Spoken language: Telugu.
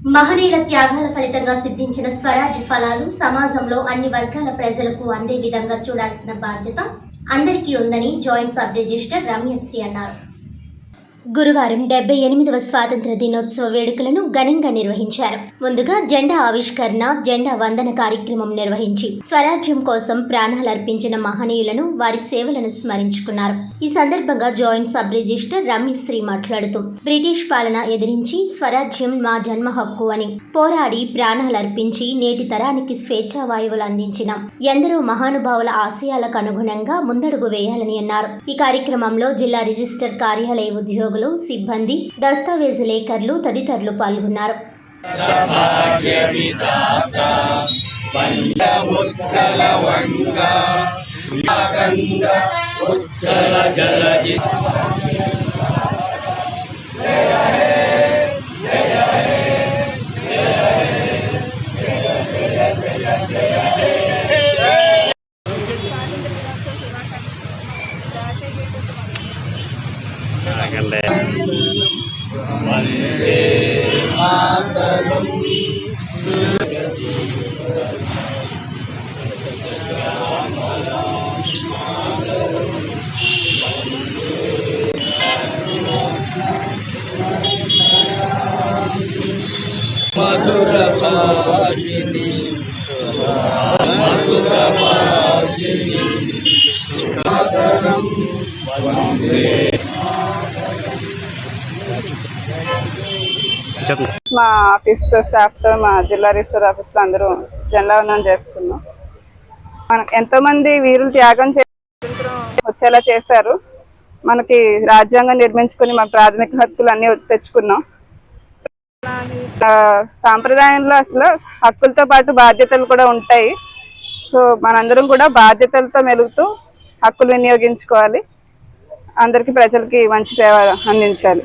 మహనీయుల త్యాగాల ఫలితంగా సిద్ధించిన స్వరాజ్య ఫలాలు సమాజంలో అన్ని వర్గాల ప్రజలకు అందే విధంగా చూడాల్సిన బాధ్యత అందరికీ ఉందని జాయింట్ సబ్ రిజిస్టర్ రమ్యశ్రీ అన్నారు. గురువారం డెబ్బై ఎనిమిదవ స్వాతంత్ర దినోత్సవ వేడుకలను ఘనంగా నిర్వహించారు. ముందుగా జెండా ఆవిష్కరణ జెండా వందన కార్యక్రమం నిర్వహించి స్వరాజ్యం కోసం ప్రాణాలు అర్పించిన మహనీయులను వారి సేవలను స్మరించుకున్నారు. ఈ సందర్భంగా జాయింట్ సబ్ రిజిస్టర్ రమ్యశ్రీ మాట్లాడుతూ బ్రిటిష్ పాలన ఎదిరించి స్వరాజ్యం మా జన్మ హక్కు అని పోరాడి ప్రాణాలు అర్పించి నేటి తరానికి స్వేచ్ఛా వాయువులు అందించిన ఎందరో మహానుభావుల ఆశయాలకు అనుగుణంగా ముందడుగు వేయాలని అన్నారు. ఈ కార్యక్రమంలో జిల్లా రిజిస్టర్ కార్యాలయ ఉద్యోగులు సిబ్బంది దస్తావేజు లేఖర్లు తదితరులు పాల్గొన్నారు. மகள மதுர பாஷினி மதுர பாஷினி வந்தே మా ఆఫీస్ స్టాఫ్తో మా జిల్లా రిజిస్టర్ ఆఫీస్లో అందరూ జెండావందనం చేసుకున్నాం. మనం ఎంతోమంది వీరులు త్యాగం చే వచ్చేలా చేశారు. మనకి రాజ్యాంగం నిర్మించుకుని మన ప్రాథమిక హక్కులు అన్నీ తెచ్చుకున్నాం. సాంప్రదాయంలో అసలు హక్కులతో పాటు బాధ్యతలు కూడా ఉంటాయి. సో మనందరం కూడా బాధ్యతలతో మెలుగుతూ హక్కులు వినియోగించుకోవాలి. అందరికీ ప్రజలకి మంచి సేవ అందించాలి.